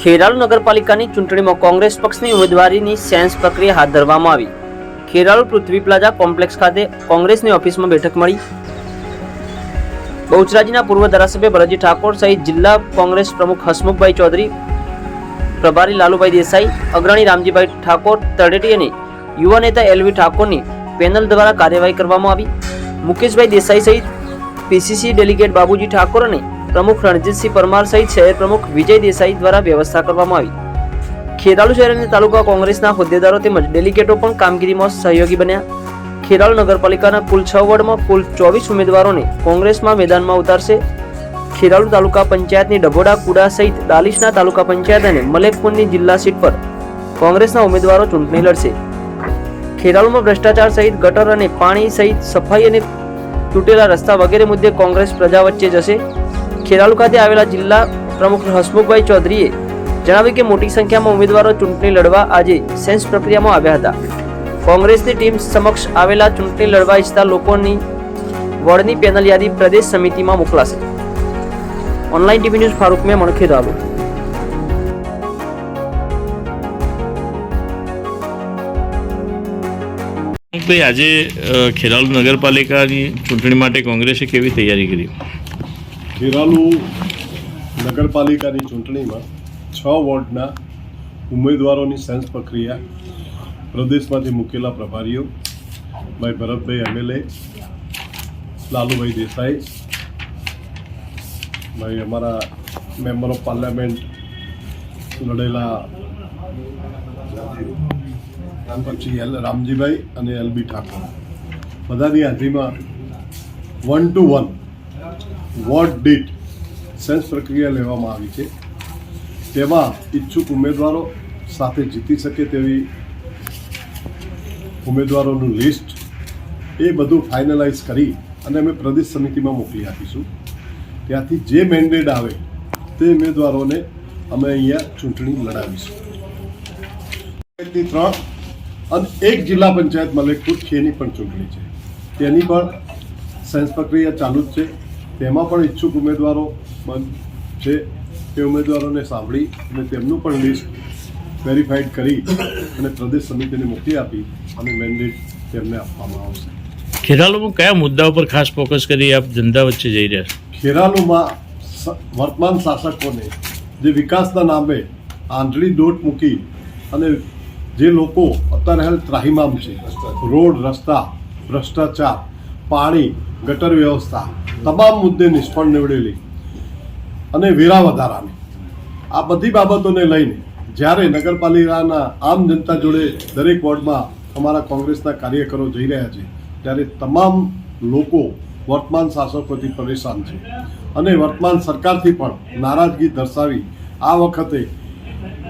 ખેરાલુ નગરપાલિકાની ચૂંટણીમાં કોંગ્રેસ પક્ષની ઉમેદવારીની સેન્સ પ્રક્રિયા હાથ ધરવામાં આવી. ખેરાલુ પૃથ્વી પ્લાઝા કોમ્પ્લેક્સ ખાતે કોંગ્રેસની ઓફિસમાં બેઠક મળી. બહુચરાજીના પૂર્વ ધારાસભ્ય ભરતજી ઠાકોર સહિત જિલ્લા કોંગ્રેસ પ્રમુખ હસમુખભાઈ ચૌધરી, પ્રભારી લાલુભાઈ દેસાઈ, અગ્રણી રામજીભાઈ ઠાકોર, તળેટી અને યુવા નેતા એલવી ઠાકોરની પેનલ દ્વારા કાર્યવાહી કરવામાં આવી. મુકેશભાઈ દેસાઈ સહિત પીસીસી ડેલિગેટ બાબુજી ઠાકોર અને પ્રમુખ રણજીતસિંહ પરમાર સહિત શહેર પ્રમુખ વિજય દેસાઈ દ્વારા વ્યવસ્થા કરવામાં આવી. ખેરાલુ શહેર અને તાલુકા કોંગ્રેસના હોદ્દેદારો તેમજ ડેલિગેટો પણ કામગીરીમાં સહયોગી બન્યા. ખેરાલુ નગરપાલિકાના કુલ છ વોર્ડમાં કુલ ચોવીસ ઉમેદવારોને કોંગ્રેસમાં મેદાનમાં ઉતારશે. ખેરાલુ તાલુકા પંચાયતની ડભોડા, કુડા સહિત દાલિશના તાલુકા પંચાયત અને મલેકપુરની જિલ્લા સીટ પર કોંગ્રેસના ઉમેદવારો ચૂંટણી લડશે. ખેરાલુમાં ભ્રષ્ટાચાર સહિત ગટર અને પાણી સહિત સફાઈ અને તૂટેલા રસ્તા વગેરે મુદ્દે કોંગ્રેસ પ્રજા વચ્ચે જશે. ખેરાલુ ખાતે આવેલા જિલ્લા પ્રમુખ હસમુખભાઈ ચૌધરીએ જણાવ્યું કે મોટી સંખ્યામાં ઉમેદવારો ચૂંટણી લડવા આજે સેન્સ પ્રક્રિયામાં આવ્યા હતા. કોંગ્રેસની ટીમ સમક્ષ આવેલા ચૂંટણી લડવા ઈચ્છતા લોકોની વોર્ડની પેનલ યાદી પ્રદેશ સમિતિમાં મોકલાશે. Online TV news Farooq Memon, Kheralu. ભાઈ, આજે ખેરાલુ નગરપાલિકાની ચૂંટણી માટે કોંગ્રેસે કેવી તૈયારી કરી? ખેરાલુ નગરપાલિકાની ચૂંટણીમાં છ વોર્ડના ઉમેદવારોની સેન્સ પ્રક્રિયા પ્રદેશમાંથી મૂકેલા પ્રભારીઓ, ભાઈ ભરતભાઈ એમએલએ લાલુભાઈ દેસાઈ, ભાઈ અમારા મેમ્બર ઓફ પાર્લામેન્ટ લડેલા પછી એલ રામજીભાઈ અને એલબી ઠાકોર. બધાની હાજરીમાં વન ટુ વન વોર્ડ ડીટ સેન્સ પ્રક્રિયા લેવામાં આવી છે. તેમાં ઈચ્છુક ઉમેદવારો સાથે જીતી શકે તેવી ઉમેદવારોનું લિસ્ટ એ બધું ફાઇનલાઇઝ કરી અને અમે પ્રદેશ સમિતિમાં મોકલી આપીશું. ત્યાંથી જે મેન્ડેટ આવે તે ઉમેદવારોને અમે અહીંયા ચૂંટણી લડાવીશું. પંચાયતની ત્રણ અને એક જિલ્લા પંચાયત મલેકપુર છેની પણ ચૂંટણી છે. તેની પણ સેન્સ પ્રક્રિયા ચાલુ જ છે. તેમાં પણ ઈચ્છુક ઉમેદવારો છે. તે ઉમેદવારોને સાંભળી અને તેમનું પણ લિસ્ટ વેરીફાઈડ કરી અને પ્રદેશ સમિતિને મોકલી આપી અને મેન્ડેટ તેમને આપવામાં આવશે. ખેરાલુમાં કયા મુદ્દા ઉપર ખાસ ફોકસ કરી આપ ધંધા વચ્ચે જઈ રહ્યા છો? ખેરાલુમાં વર્તમાન શાસકોને જે વિકાસના નામે આંધળી દોટ મૂકી અને જે લોકો અત્યારે હાલ ત્રાહિમામ છે રોડ રસ્તા ભ્રષ્ટાચાર પાણી ગટર વ્યવસ્થા તમામ મુદ્દે નિષ્ફળ નીવડેલી અને વેરા વધારાની. આ બધી બાબતોને લઈને જ્યારે નગરપાલિકાના આમ જનતા જોડે દરેક વોર્ડમાં અમારા કોંગ્રેસના કાર્યકરો જઈ રહ્યા છે, ત્યારે તમામ લોકો વર્તમાન શાસકોથી પરેશાન છે. અને વર્તમાન સરકારથી પણ નારાજગી દર્શાવી આ વખતે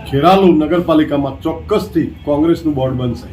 ખેરાલુ નગરપાલિકામાં ચોક્કસથી કોંગ્રેસનું બોર્ડ બનશે.